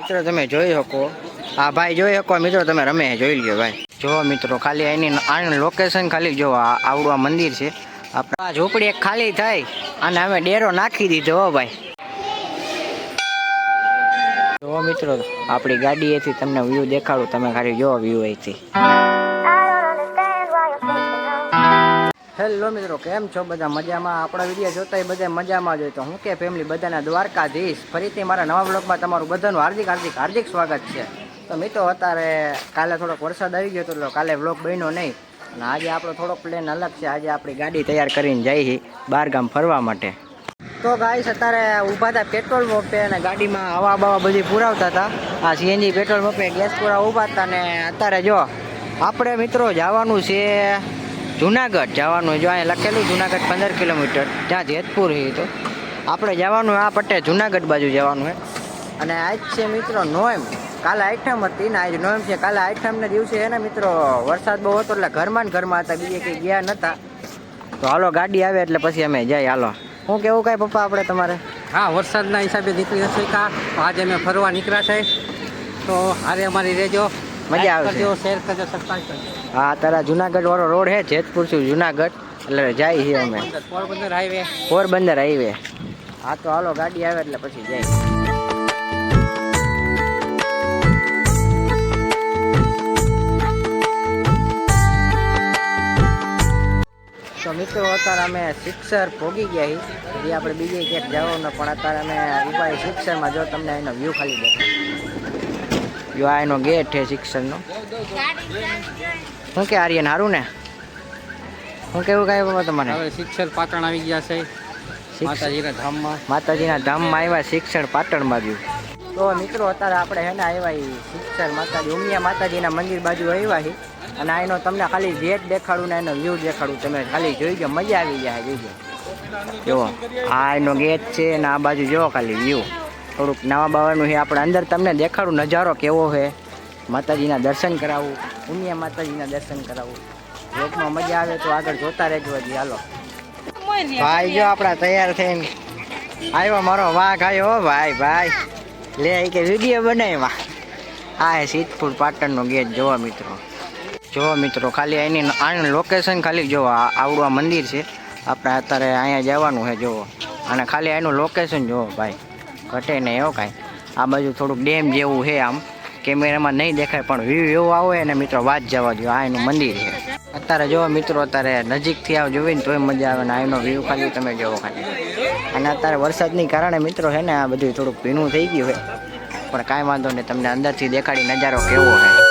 મિત્રો, તમે જોઈ શકો. આ ભાઈ, જોઈ શકો. મિત્રો, તમે રમે, જોઈ લ્યો, ભાઈ. જો, મિત્રો, ખાલી એની આનું લોકેશન ખાલી જો, આ આવડું આ મંદિર છે. આપણે આ ઝોપડી એક ખાલી થાય અને અમે ડેરો નાખી દીધો, હો, ભાઈ. જો, મિત્રો, આપણી ગાડી એથી તમને વ્યૂ દેખાડું. તમે ખાલી જો વ્યૂ અહીંથી હેલો મિત્રો, કેમ છો બધા? મજામાં? આપણા વીડિયો જોતા એ બધા મજામાં જ હોય તો હું કે ફેમિલી બધાના દ્વારકાધીશ. ફરીથી મારા નવા બ્લોગમાં તમારું બધાનું હાર્દિક હાર્દિક હાર્દિક સ્વાગત છે. તો મિત્રો, અત્યારે કાલે થોડોક વરસાદ આવી ગયો હતો કાલે વ્લોગ બન્યો નહીં. અને આજે આપણો થોડોક પ્લેન અલગ છે. આજે આપણી ગાડી તૈયાર કરીને જઈ છીએ બહાર ગામ ફરવા માટે. તો ગાઈસ અત્યારે ઊભા હતા પેટ્રોલ પંપે અને ગાડીમાં હવા બવા બધી પુરાવતા હતા. આ સીએનજી પેટ્રોલ પંપે ગેસ પૂરા ઊભા હતા અને અત્યારે જો, આપણે મિત્રો જવાનું છે જુનાગઢ જવાનું, જો અહીંયા લખેલું જુનાગઢ પંદર કિલોમીટર ત્યાં જેતપુર છે તો. આપણે જવાનું આ પટ્ટે જુનાગઢ બાજુ જવાનું છે અને આજ છે મિત્રો નોએમ. કાલે આઠમ હતી ને આજ નોએમ છે. કાલે આઠમના દિવસે એના મિત્રો, વરસાદ બહુ હતો એટલે ઘરમાં ને ઘરમાં હતા, બીજે કંઈ ગયા નહોતા તો હાલો ગાડી આવે એટલે પછી અમે જઈએ, હાલો. શું કેવું કાંઈ પપ્પા આપણે તમારે? હા, વરસાદના હિસાબે નીકળી હશે કા? આજે અમે ફરવા નીકળ્યા છે. તો હારે અમારી રેજો. મજા આવે આવશે. શેર કરજો સબસ્ક્રાઇબ કરજો. હા તારા જુનાગઢ વાળો રોડ છે જેતપુરથી જુનાગઢ. એટલે જાય છીએ અમે. પોરબંદર હાઈવે પોરબંદર હાઈવે હા તો હાલો ગાડી આવે એટલે પછી જાય. તો મિત્રો અત્યારે અમે સિક્સર ભોગી ગયા છીએ. હજી આપણે બીજે ક્યાંક જવાનું પણ અત્યારે અમે ઉપાય સિક્સરમાં જો તમને એનો વ્યૂ ખાલી દેખાય. જો આ એનો ગેટ છે શિક્ષણનો. શું કે આર્યન સારું ને? શું કેવું કાંઈ બાબા તમારે? હવે શિક્ષર પાટણ આવી ગયા છે. માતાજીના ધામમાં. માતાજીના ધામમાં આવ્યા શિક્ષણ પાટણ બાજુ તો મિત્રો અત્યારે આપણે હે ને આવ્યા શિક્ષણ માતાજી ઉમિયા માતાજીના મંદિર બાજુ આવ્યા છે અને આ એનો તમને ખાલી ગેટ દેખાડું ને એનો વ્યૂ દેખાડું. તમે ખાલી જોઈ ગયો મજા આવી જાય જોઈજો જુઓ આ એનો ગેટ છે ને આ બાજુ જુઓ ખાલી વ્યૂ થોડુંક નવા બાવાનું છે. આપણે અંદર તમને દેખાડું નજારો કેવો છે. માતાજીના દર્શન કરાવવું ઉમિયા માતાજીના દર્શન કરાવવું લોકમાં મજા આવે તો આગળ જોતા રહેજો હજી. હાલો. ભાઈ, જો આપણા તૈયાર થઈને આવ્યો મારો વાઘ આવ્યો. ભાઈ ભાઈ. લે કે વીડિયો બનાવ્યા. આ સિદ્ધપુર પાટણનો ગેટ. જોવા મિત્રો. જોવો મિત્રો, ખાલી એની આનું લોકેશન ખાલી જોવો આવડું મંદિર છે. આપણે અત્યારે અહીંયા જવાનું છે જોવો અને ખાલી એનું લોકેશન જોવો ભાઈ. ઘટે નહીં એવો કાંઈ. આ બાજુ થોડુંક ડેમ જેવું છે આમ. કેમેરામાં નહીં દેખાય, પણ વ્યૂ એવો આવે ને મિત્રો, વાત જવા દો આ એનું મંદિર છે. અત્યારે જોવો મિત્રો, અત્યારે નજીકથી આવ જોઈને તોય મજા આવે ને આ એનો વ્યૂ ખાલી તમે જોવો ખાલી. અને અત્યારે વરસાદની કારણે મિત્રો છે ને આ બધું થોડુંક ભીનું થઈ ગયું છે. પણ કાંઈ વાંધો નહીં, તમને અંદરથી દેખાડી નજારો કેવો છે.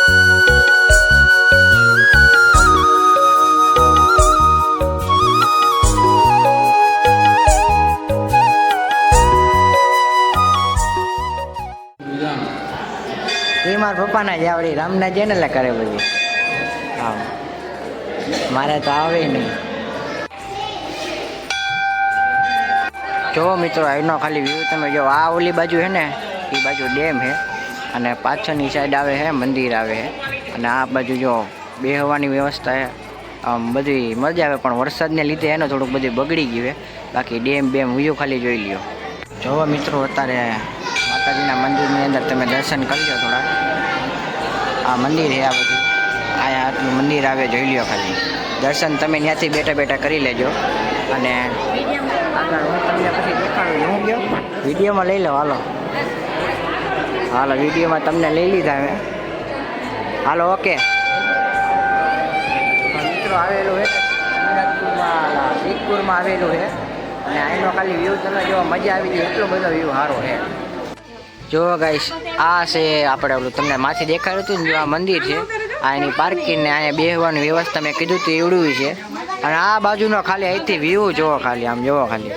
મારા પપ્પાના જ આવડી. રામના એટલે કરે બધી. હા મારે તો આવે નહીં. જો મિત્રો, એનો ખાલી વ્યૂ તમે જો. આ ઓલી બાજુ છે ને, એ બાજુ ડેમ છે અને પાછળની સાઈડ આવે છે મંદિર આવે છે અને આ બાજુ જો બેહવાની વ્યવસ્થા છે આમ બધી મજા આવે, પણ વરસાદને લીધે એનો થોડુંક બધું બગડી ગયું છે બાકી ડેમ બેમ વ્યૂ ખાલી જોઈ લ્યો. જોવો મિત્રો, અત્યારે માતાજીના મંદિરની અંદર તમે દર્શન કરી લો થોડા આ મંદિર છે આ બધું. અહીંયા આટલું મંદિર આવે જોઈ લ્યો ખાલી. દર્શન તમે ત્યાંથી બેઠા બેઠા કરી લેજો. અને હું વિડીયોમાં લઈ લો, હાલો. હાલો, વિડીયોમાં તમને લઈ લીધા મેં હાલો, ઓકે. મિત્રો આવેલું છે સિદ્ધપુરમાં આવેલું છે. અને અહીંનો ખાલી વ્યૂ તમે જોવા, મજા આવી ગઈ એટલો બધો વ્યૂ સારો છે. જો ગાઈશ આ છે આપણે ઓલું તમને માથી દેખાડ્યું હતું ને જો આ મંદિર છે, આ એની પાર્કિંગ ને અહીંયા બેહવાની વ્યવસ્થા મેં કીધું હતું, એવડું છે. અને આ બાજુનો ખાલી અહીંથી વ્યૂ જોવો ખાલી, આમ જોવો ખાલી.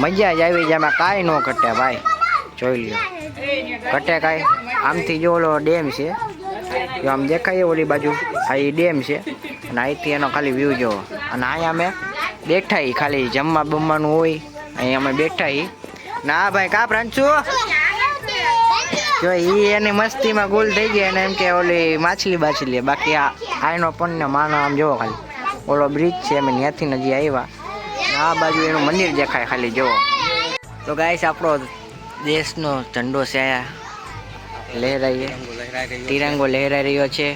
મજા જ આવી જાય, આમાં કાંઈ ન ઘટે ભાઈ. જોઈ લ્યો. ઘટે કાંઈ. આમથી જો ઓલો ડેમ છે, જો આમ દેખાય ઓલી બાજુ. આ એ ડેમ છે, અને અહીંથી એનો ખાલી વ્યૂ જોવો અને અહીંયા અમે બેઠા ખાલી જમવા બમવાનું હોય, અહીંયા અમે બેઠા ઈ. ના ભાઈ, કા પ્રાંચુ જો ઈ એની મસ્તીમાં ગુલ થઈ ગઈ અને એમ કે ઓલી માછલી બાછલી. બાકી આ આનો પણ ને માનો આમ જોવો ખાલી. ઓલો બ્રિજ છે અમે ત્યાંથી નજી આવ્યા આ બાજુ એનું મંદિર દેખાય ખાલી જોવો. તો ગાઈશ આપણો દેશનો ઝંડો છે લહેરાઈએ. તિરંગો લહેરાઈ રહ્યો છે.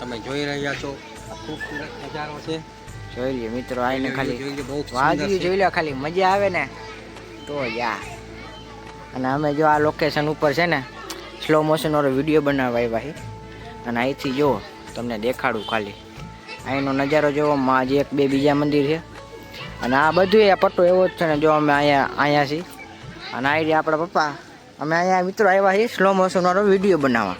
તમે જોઈ રહ્યા છો ખૂબસૂરત નજારો છે. જોઈ લે મિત્રો આઈને ખાલી છે. જોઈ લો ખાલી મજા આવે ને. તો યા અને અમે જો આ લોકેશન ઉપર છે ને સ્લો મોશન વાળો વીડિયો બનાવવા આવ્યા છે. અને અહીંથી જુઓ, તમને દેખાડું ખાલી. અહીંનો નજારો જોવો માં જે એક બે બીજા મંદિર છે. અને આ બધું આ પટ્ટો એવો જ છે ને જો અમે અહીંયા અહીંયા છીએ. અને આ રહ્યા આપણા પપ્પા. અમે અહીંયા મિત્રો આવ્યા છીએ સ્લો મોશનવાળો વીડિયો બનાવવા.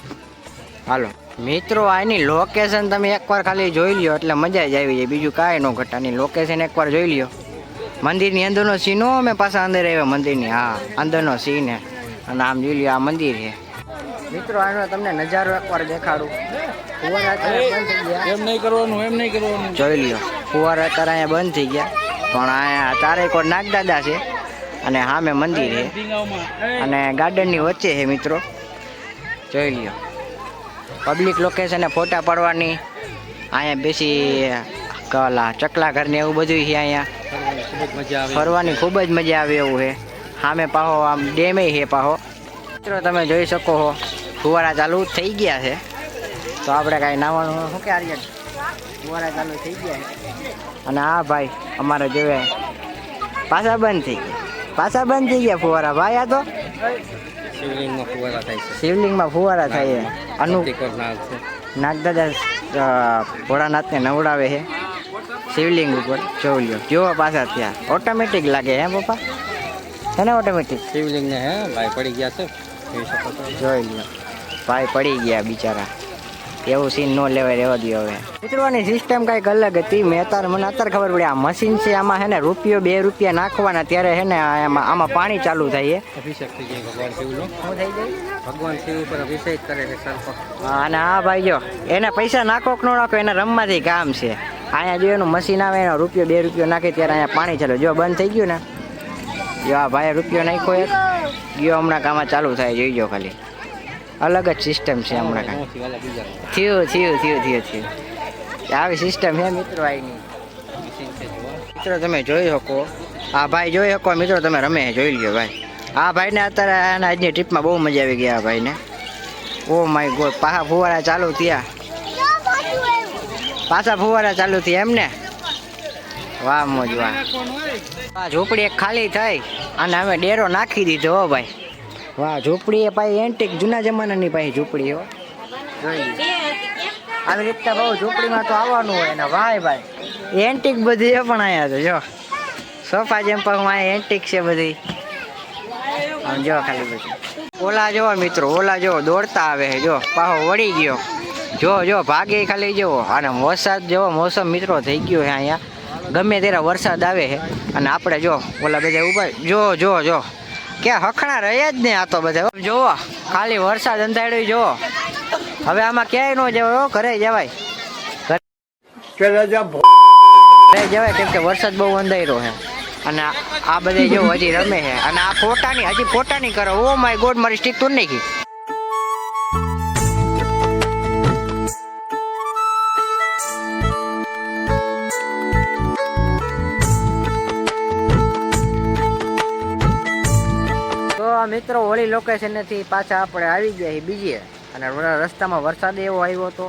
હાલો. મિત્રો, આની લોકેશન તમે એકવાર ખાલી જોઈ લ્યો, એટલે મજા જ આવી જાય. બીજું કાંઈ ન ઘટાની લોકેશન એકવાર જોઈ લ્યો. મંદિરની અંદરનો સીનો અમે પાછા અંદર આવ્યા મંદિરની. હા, અંદરનો સીન હે અને આમ જોઈ લ્યો, આ મંદિર છે. મિત્રો આનો તમને નજારો એકવાર દેખાડું. ફુવારા અત્યારે બંધ થઈ ગયા. એમ નહીં કરવાનું એમ નહીં કરવાનું. જોઈ લ્યો ફુવારા અત્યારે અહીંયા બંધ થઈ ગયા. પણ અહીંયા તારે એક નાગદાદા છે અને સામે મંદિર છે. અને ગાર્ડનની વચ્ચે છે મિત્રો. જોઈ લ્યો. પબ્લિક લોકેશને ફોટા પાડવાની. અહીંયા બેસી કલા ચકલા ઘર ને એવું બધું છે અહીંયા. ફરવાની ખૂબ જ મજા આવે. એવું છે. સામે પાહો આમ ડેમે છે પાહો. મિત્રો તમે જોઈ શકો છો. ફુવારા ચાલુ થઈ ગયા છે. તો આપણે કાંઈ નાવાનું શું કે આર્યન? ફુવારા ચાલુ થઈ ગયા છે. અને આ ભાઈ અમારે જોવે પાછા બંધ થઈ ગયા. પાછા બંધ થઈ ગયા ફુવારા. ભાઈ આ તો? શિવલિંગમાં ફુવારા થાય છે. શિવલિંગમાં ફુવારા થાય છે. અનુ નાગદાદા ભોળાનાથને નવડાવે છે. શિવલિંગ ઉપર જોઈ લ્યો. જુઓ પાછા ત્યાં. ઓટોમેટિક લાગે હે પપ્પા? છે ને ઓટોમેટિક શિવલિંગને હે ભાઈ પડી ગયા છે. જોઈ લ્યો. ભાઈ પડી ગયા બિચારા. એવું સીન ન લેવાય રહેવા દો હવે. કૂતરોની સિસ્ટમ કંઈક અલગ હતી. મેં અત્યારે મને અત્યારે ખબર પડી આ મશીન છે આમાં હે ને રૂપિયો બે રૂપિયા નાખવાના ત્યારે હે ને આમાં આમાં પાણી ચાલુ થાય અભિષેક થઈ જાય ભગવાન શિવનો. શું થઈ જાય ભગવાન શિવ ઉપર અભિષેક કરે છે સર્પ અને હા ભાઈ જો એને પૈસા નાખો કે ન નાખો એને રમવાથી કામ છે. અહીંયા જો એનું મશીન આવે એનો રૂપિયો બે રૂપિયો નાખે ત્યારે અહીંયા પાણી ચાલુ. જો બંધ થઈ ગયું ને જો આ ભાઈ રૂપિયો નાખ્યો એક ગયો હમણાં કામમાં ચાલુ થાય જોઈ જો ખાલી. અલગ જ સિસ્ટમ છે હમણાં કાંઈ. થયું થયું થયું થયું થયું. આવી સિસ્ટમ છે મિત્રો આઈની. મિત્રો તમે જોઈ શકો. આ ભાઈ જોઈ શકો મિત્રો તમે રમે જોઈ લ્યો ભાઈ. આ ભાઈને અત્યારે આના આજની ટ્રીપમાં બહુ મજા આવી ગઈ આ ભાઈને. ઓ માય ગોડ પાછા ફુવારા ચાલુ થયા. પાછા ફુવારા ચાલુ થયા એમ ને? વાહ મોજ વાહ. આ ઝૂંપડી એક ખાલી થઈ અને અમે ડેરો નાખી દીધો હો ભાઈ. વાહ ઝૂંપડી એ પાછી એન્ટિક જૂના જમાનાની ભાઈ ઝૂંપડી હો. આવી રીતના બહુ ઝૂંપડીમાં તો આવવાનું હોય ને ભાઈ. ભાઈ એન્ટિક બધી એ પણ અહીંયા તો જો. સોફા જેમ અહીંયા એન્ટિક છે બધી. આમ જો ખાલી બધી. ઓલા જો મિત્રો, ઓલા જો દોડતા આવે છે, જો. પાહો વળી ગયો. જો જો, ભાગે ખાલી જવો અને વરસાદ જેવો મોસમ મિત્રો થઈ ગયો છે અહીંયા. ગમે ત્યારે વરસાદ આવે છે. અને આપણે જો, ઓલા બધા ઊભા જો જો જો. કે હખણા રહ્યા જ ને આ તો બધા. જોવો ખાલી વરસાદ અંધાડ્યો જોવો હવે આમાં ક્યાંય ન જવાય હો, ઘરે જવાય. ઘરે જવાય કેમ કે વરસાદ બહુ અંધાર્યો છે. અને આ- બધે જો હજી રમે છે. અને આ ફોટાની હજી ફોટાની કરો. ઓ માય ગોડ મારી સ્ટીક તોડ નાખી. મિત્રો હોળી લોકેશનેથી પાછા આપણે આવી ગયા છીએ બીજે. અને રસ્તામાં વરસાદ એવો આવ્યો હતો.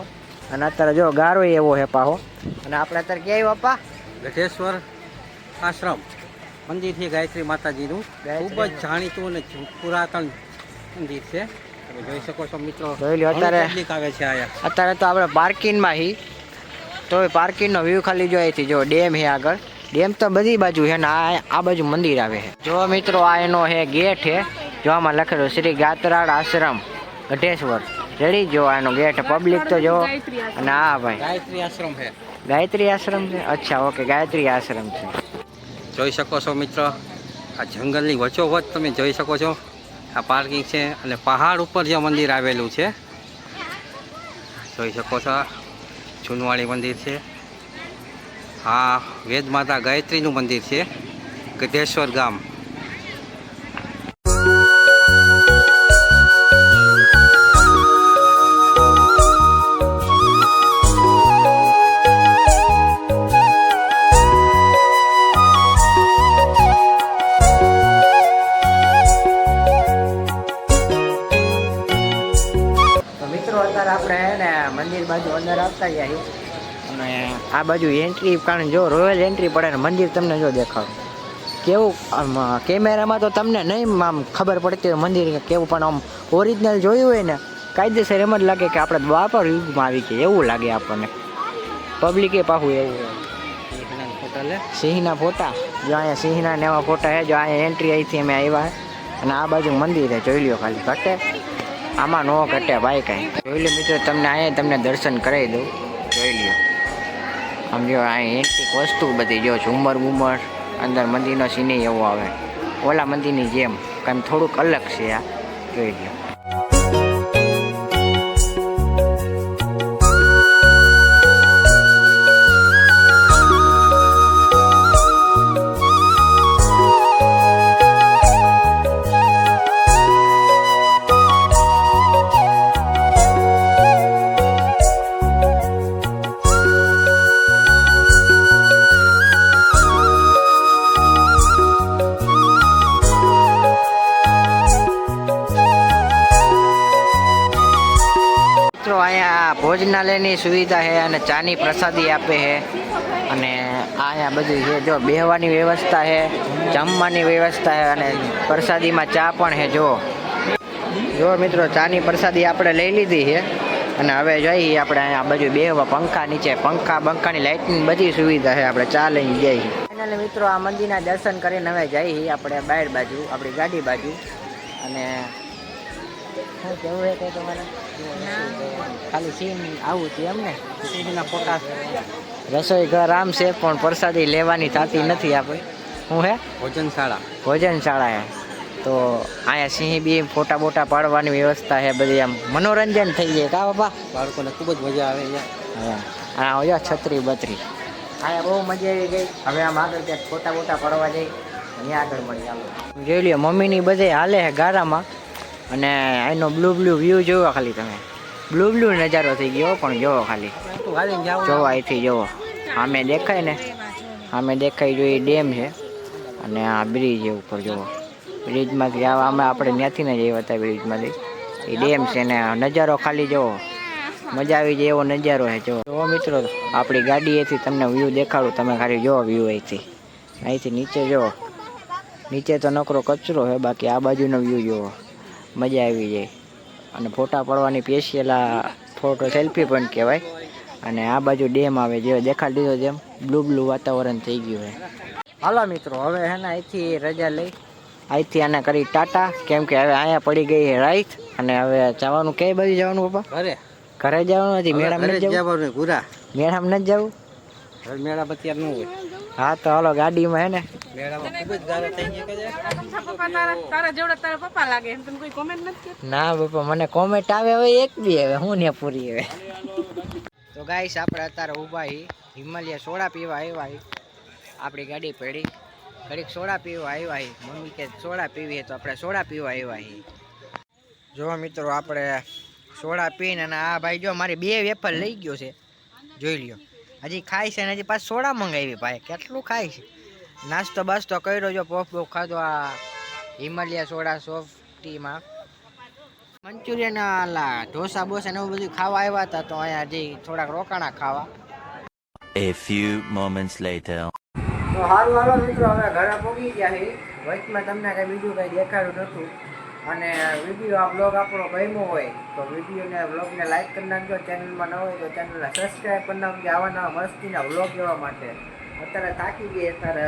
અને અત્યારે જો ગારો એવો છે પાહો. અને આપણે અત્યારે ક્યાં આવ્યો પા? ગઢેશ્વર આશ્રમ. મંદિરથી ગાયત્રી માતાજીનું. ખૂબ જ જાણીતું અને પુરાતન મંદિર છે. તમે જોઈ શકો છો મિત્રો જોઈ લો અત્યારે. આવે છે અહીંયા. અત્યારે તો આપણે પાર્કિંગમાં હી. તો પાર્કિંગનો વ્યૂ ખાલી જો અહીંથી જો ડેમ છે આગળ. ડેમ તો બધી બાજુ છે ને આ આ બાજુ મંદિર આવે છે. જો મિત્રો આ એનો છે ગેટ છે જો આમાં લખેલું શ્રી ગાતરાળ આશ્રમ ગઢેશ્વર રેડી? જો આ ગેટ પબ્લિક તો જો. અને હા ભાઈ. ગાયત્રી આશ્રમ છે. ગાયત્રી આશ્રમ છે? અચ્છા ઓકે ગાયત્રી આશ્રમ છે. જોઈ શકો છો મિત્રો આ જંગલની વચોવચ તમે જોઈ શકો છો. આ પાર્કિંગ છે અને પહાડ ઉપર જે મંદિર આવેલું છે. જોઈ શકો છો જૂનવાળી મંદિર છે. આ વેદમાતા ગાયત્રીનું મંદિર છે. ગધેશ્વર ગામ. બાજુ અંદર આવતા જાય અને આ બાજુ એન્ટ્રી કારણ જો રોયલ એન્ટ્રી પડે ને મંદિર તમને જો દેખાડું. કેવું કેમેરામાં તો તમને નહીં આમ ખબર પડતી હોય મંદિર કેવું પણ આમ ઓરિજિનલ જોયું હોય ને કાયદેસર એમ જ લાગે કે આપણે દ્વાપર યુગમાં આવી ગયા. એવું લાગે આપણને. પબ્લિકે પાછું એવું સિંહના ફોટા જો અહીંયા સિંહના ને એવા ફોટા છે જો અહીંયા એન્ટ્રી અહીંથી અમે આવ્યા અને આ બાજુ મંદિર છે જોઈ લ્યો ખાલી. ઘટે. આમાં નો ઘટે ભાઈ કાંઈ. જોઈ લો મિત્રો, તમને અહીંયા તમને દર્શન કરાવી દઉં. જોઈ લ્યો આમ જો અહીંયા એન્ટિક વસ્તુ બધી, જો ઝુમર બુમર, અંદર મંદિરનો સિને એવો આવે. ઓલા મંદિરની જેમ, કાંઈ થોડુંક અલગ છે આ. જોઈ લ્યો અહીંયા ભોજનાલયની સુવિધા છે અને ચાની પ્રસાદી આપે છે. અને અહીંયા બધું છે. જો બેહવાની વ્યવસ્થા છે, જમવાની વ્યવસ્થા છે અને પ્રસાદીમાં ચા પણ છે જો જો મિત્રો, ચાની પ્રસાદી આપણે લઈ લીધી છે અને હવે જઈએ આપણે અહીંયા આ બાજુ બેહવા પંખા નીચે. પંખા, બંખાની લાઇટની બધી સુવિધા છે. આપણે ચા લઈને જઈએ. ફાઇનલી મિત્રો, આ મંદિરના દર્શન કરીને હવે જઈએ આપણે બહાર બાજુ, આપણી ગાડી બાજુ. અને શું કેવું છે કંઈ તમારે ખાલી સીન આવું છે એમ ને સિંહના ફોટા. રસોઈ ઘર આમ છે પણ પ્રસાદી લેવાની થતી નથી આપણે. શું હે? ભોજનશાળા. ભોજનશાળા હે. તો અહીંયા સિંહ બી ફોટા બોટા પાડવાની વ્યવસ્થા છે બધી આમ મનોરંજન થઈ જાય કા બાપા? બાળકોને ખૂબ જ મજા આવે અહીંયા. હા. હોય છત્રી બત્રી. અહીંયા બહુ મજા આવી ગઈ. હવે આમ આગળ ક્યાંક ફોટા બોટા પાડવા જઈ અહીંયા આગળ મળી આવો. જોઈ લ્યો મમ્મીની બધે હાલે છે ગારામાં. અને એનો બ્લુ બ્લુ વ્યૂ જોવો ખાલી તમે. બ્લુ બ્લુ નજારો થઈ ગયો પણ જોવો ખાલી. જોવો, અહીંથી જોવો. સામે દેખાય ને? સામે દેખાય જોઈએ ડેમ છે. અને આ બ્રિજ છે ઉપર જોવો. બ્રિજમાંથી આવા અમે આપણે ત્યાંથી ને જ આવ્યા હતા બ્રિજમાંથી એ ડેમ છે ને, નજારો ખાલી જોવો. મજા આવી જાય એવો નજારો છે જો જો મિત્રો, આપણી ગાડી એથી તમને વ્યૂ દેખાડું, તમે ખાલી જોવો વ્યૂ અહીંથી. અહીંથી નીચે જુઓ નીચે તો નકરો કચરો છે, બાકી આ બાજુનો વ્યૂ જોવો. મજા આવી જાય. અને ફોટા પડવાની સ્પેશિયલ આ ફોટો સેલ્ફી પણ કહેવાય. અને આ બાજુ ડેમ આવે જે દેખાડી દીધો જેમ બ્લુ બ્લુ વાતાવરણ થઈ ગયું છે. હાલો મિત્રો હવે હે ને અહીંથી રજા લઈ. અહીંથી આને કરી ટાટા. કેમ કે હવે અહીંયા પડી ગઈ રાઈત. અને હવે જવાનું કઈ બાજુ જવાનું પપ્પા? ઘરે. ઘરે જવાનું નથી. મેળામાં નથી જવું? જવાનું પૂરા મેળામાં નથી જવું? હવે મેળા અત્યારે ન હોય. હા તો હાલો ગાડીમાં હે ને ના બાપા મને કોમેન્ટ આવે હવે એક બી હવે હું ને પૂરી હવે. તો ગાઈસ આપણે અત્યારે ઊભા હી. હિમાલય સોડા પીવા આવ્યા હી. આપણી ગાડી પડી. ઘડીક સોડા પીવા આવ્યા હી. મમ્મી કે સોડા પીવી તો આપણે સોડા પીવા આવ્યા હી. જો મિત્રો આપણે સોડા પીને અને આ ભાઈ જો મારી બે વેફર લઈ ગયો છે. જોઈ લ્યો. હજી ખાય છે અને હજી પાછું સોડા મંગાવી ભાઈ. કેટલું ખાય છે? નાસ્તો બાસ્તો કર્યો જો પોફ બોફ ખાધો આ હિમાલયા સોડા સોફ્ટીમાં મંચુરિયન આલા ઢોસા બોસા ને એવું બધું ખાવા આવ્યા હતા તો અહીંયા હજી થોડાક રોકાણા ખાવા. A few moments later. તો હાલ હાલો મિત્રો હવે ઘરે પહોંચી ગયા છે વચમાં તમને કઈ બીજું કઈ દેખાડ્યું નહોતું. અને વીડિયો આ બ્લોગ આપણો ગમ્યો હોય તો વિડીયોને બ્લોગને લાઇક કરી નાખજો. ચેનલમાં ન હોય તો ચેનલને સબસ્ક્રાઈબ કરી નાખજો. આવા નવા મસ્તીના બ્લોગ જોવા માટે. અત્યારે થાકી ગઈ અત્યારે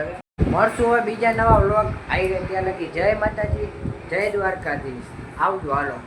મળશું હવે બીજા નવા બ્લોગ આવી ગયા ત્યાં લગી. જય માતાજી, જય દ્વારકાધીશ. આવજો, હાલો.